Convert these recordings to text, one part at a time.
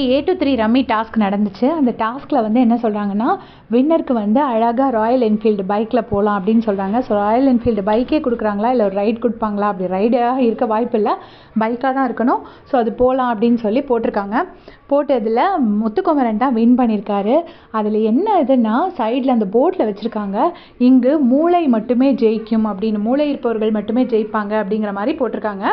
A two three rummy task நடந்துச்சு. அந்த டாஸ்கில் வந்து என்ன சொல்கிறாங்கன்னா வின்னருக்கு வந்து அழகாக ராயல் என்ஃபீல்டு பைக்கில் போகலாம் அப்படின்னு சொல்கிறாங்க ஸோ ராயல் என்ஃபீல்டு பைக்கே கொடுக்குறாங்களா? இல்லை ஒரு ரைட் கொடுப்பாங்களா? அப்படி ரைடாக இருக்க வாய்ப்பு இல்லை. பைக்காக தான் இருக்கணும். ஸோ அது போகலாம் அப்படின்னு சொல்லி போட்டிருக்காங்க. போட்டதில் முத்துக்குமரன் தான் வின் பண்ணியிருக்காரு. அதில் என்ன இதுன்னா சைடில் அந்த போர்டில் வச்சுருக்காங்க. இங்கு மூளை மட்டுமே ஜெயிக்கும் அப்படின்னு மூளை இருப்பவர்கள் மட்டுமே ஜெயிப்பாங்க அப்படிங்கிற மாதிரி போட்டிருக்காங்க.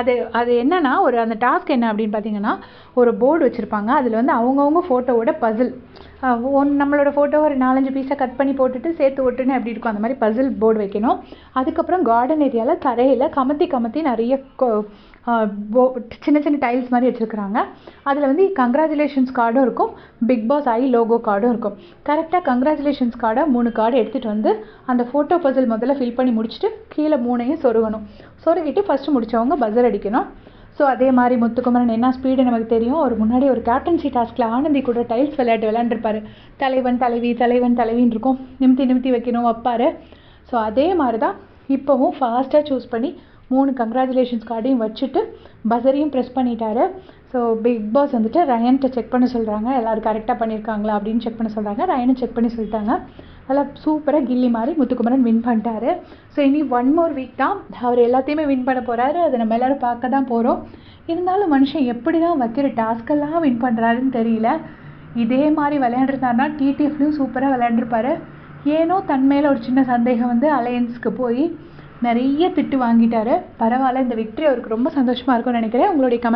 அது அது என்னன்னா ஒரு அந்த டாஸ்க் என்ன அப்படின்னு பார்த்தீங்கன்னா ஒரு போர்டு வச்சுருப்பாங்க. அதில் வந்து அவங்கவுங்க ஃபோட்டோவோட பசில் ஒன் நம்மளோட ஃபோட்டோ ஒரு நாலஞ்சு பீஸாக கட் பண்ணி போட்டுட்டு சேர்த்து ஒட்டுன்னு எப்படி இருக்கும் அந்த மாதிரி பசில் போர்டு வைக்கணும். அதுக்கப்புறம் கார்டன் ஏரியாவில் தரையில் கமத்தி கமத்தி நிறைய போ சின்ன சின்ன டைல்ஸ் மாதிரி வச்சுருக்குறாங்க. அதில் வந்து கங்க்ராச்சுலேஷன்ஸ் கார்டும் இருக்கும். பிக் பாஸ் ஐ லோகோ கார்டும் இருக்கும். கரெக்டாக கங்க்ராச்சுலேஷன்ஸ் கார்டை மூணு கார்டு எடுத்துகிட்டு வந்து அந்த ஃபோட்டோ பசில் முதல்ல ஃபில் பண்ணி முடிச்சுட்டு கீழே மூணையும் சொருகணும். சொருகிட்டு ஃபஸ்ட்டு முடித்தவங்க பஸர் அடிக்கணும். ஸோ அதே மாதிரி முத்துக்குமரன் என்ன ஸ்பீடு நமக்கு தெரியும்? அவர் முன்னாடி ஒரு கேப்டன்சி டாஸ்கில் ஆனந்தி கூட டைல்ஸ் விளையாட்டு விளையாண்டுருப்பாரு. தலைவன் தலைவி தலைவன் தலைவின்னு இருக்கும். நிமித்தி நிமித்தி வைக்கணும் வைப்பார். ஸோ அதே மாதிரி தான் இப்போவும் ஃபாஸ்ட்டாக சூஸ் பண்ணி மூணு கங்க்ராச்சுலேஷன்ஸ் கார்டையும் வச்சுட்டு பசரையும் ப்ரெஸ் பண்ணிட்டாரு. ஸோ பிக் பாஸ் வந்துட்டு ரயன்கிட்ட செக் பண்ண சொல்கிறாங்க எல்லோரும் கரெக்டாக பண்ணியிருக்காங்களா அப்படின்னு செக் பண்ண சொல்கிறாங்க ரயனும் செக் பண்ணி சொல்லிட்டாங்க. நல்லா சூப்பராக கில்லி மாதிரி முத்துக்குமரன் வின் பண்ணிட்டாரு. ஸோ இனி ஒன் மோர் வீக் தான். அவர் எல்லாத்தையுமே வின் பண்ண போகிறாரு அதை நம்ம எல்லோரும் பார்க்க தான் போகிறோம் இருந்தாலும் மனுஷன் எப்படி தான் வைக்கிற டாஸ்கெல்லாம் வின் பண்ணுறாருன்னு தெரியல. இதே மாதிரி விளையாண்டுருந்தாருன்னா டிடிஎஃப்லையும் சூப்பராக விளையாண்டுருப்பாரு. ஏனோ தன் மேலே ஒரு சின்ன சந்தேகம் வந்து அலையன்ஸ்க்கு போய் நிறைய திட்டு வாங்கிட்டாரு. பரவாயில்ல இந்த விக்ட்ரி அவருக்கு ரொம்ப சந்தோஷமாக இருக்கும்னு நினைக்கிறேன். உங்களுடைய கமெண்ட்